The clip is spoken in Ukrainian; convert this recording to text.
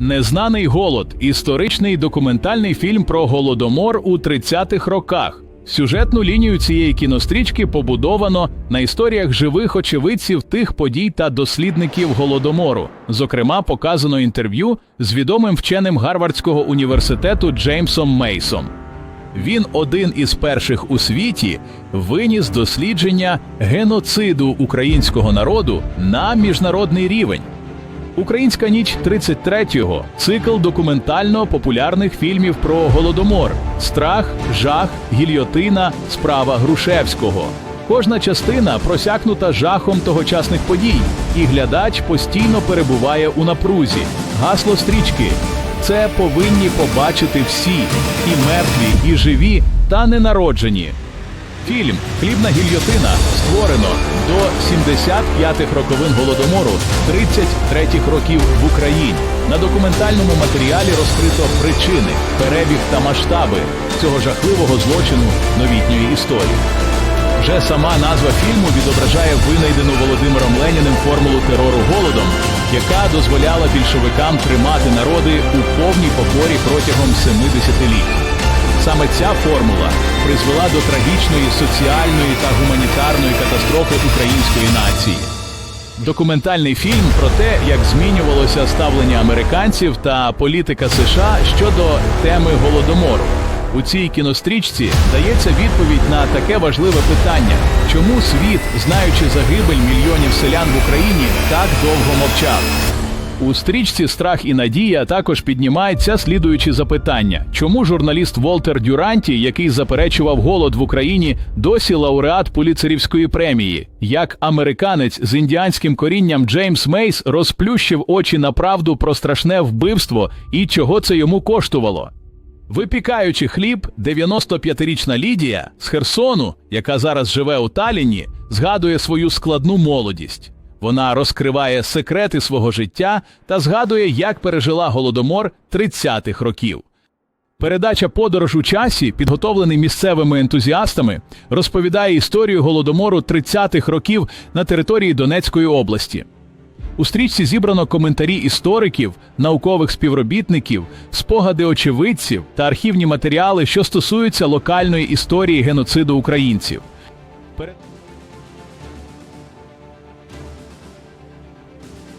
Незнаний голод історичний документальний фільм про голодомор у 30-х роках. Сюжетну лінію цієї кінострічки побудовано на історіях живих очевидців тих подій та дослідників голодомору. Зокрема, показано інтерв'ю з відомим вченим Гарвардського університету Джеймсом Мейсом. Він один із перших у світі виніс дослідження геноциду українського народу на міжнародний рівень. Українська ніч 33-го цикл документально-популярних фільмів про голодомор, страх, жах, гільйотина, справа Грушевського. Кожна частина просякнута жахом тогочасних подій, і глядач постійно перебуває у напрузі. Гасло стрічки. Це повинні побачити всі і мертві, і живі, та ненароджені. Фільм Хлібна гільйотина створено до 75-х роковин голодомору 33-х років в Україні. На документальному матеріалі розкрито причини, перебіг та масштаби цього жахливого злочину новітньої історії. Вже сама назва фільму відображає винайдену Володимиром Леніним формулу терору голодом, яка дозволяла більшовикам тримати народи у повній покорі протягом 70 літ. Саме ця формула призвела до трагічної соціальної та гуманітарної катастрофи української нації. Документальний фільм про те, як змінювалося ставлення американців та політика США щодо теми голодомору. У цій кінострічці дається відповідь на таке важливе питання: чому світ, знаючи загибель мільйонів селян в Україні, так довго мовчав? У стрічці Страх і надія також піднімається слідуючі запитання: чому журналіст Волтер Дюранті, який заперечував голод в Україні, досі лауреат Пуліцерівської премії? Як американець з індіанським корінням Джеймс Мейс розплющив очі на правду про страшне вбивство і чого це йому коштувало? Випікаючи хліб, 95-річна Лідія з Херсону, яка зараз живе у Таліні, згадує свою складну молодість. Вона розкриває секрети свого життя та згадує, як пережила голодомор 30-х років. Передача Подорож у часі, підготовлений місцевими ентузіастами, розповідає історію голодомору 30-х років на території Донецької області. У стрічці зібрано коментарі істориків, наукових співробітників, спогади очевидців та архівні матеріали, що стосуються локальної історії геноциду українців.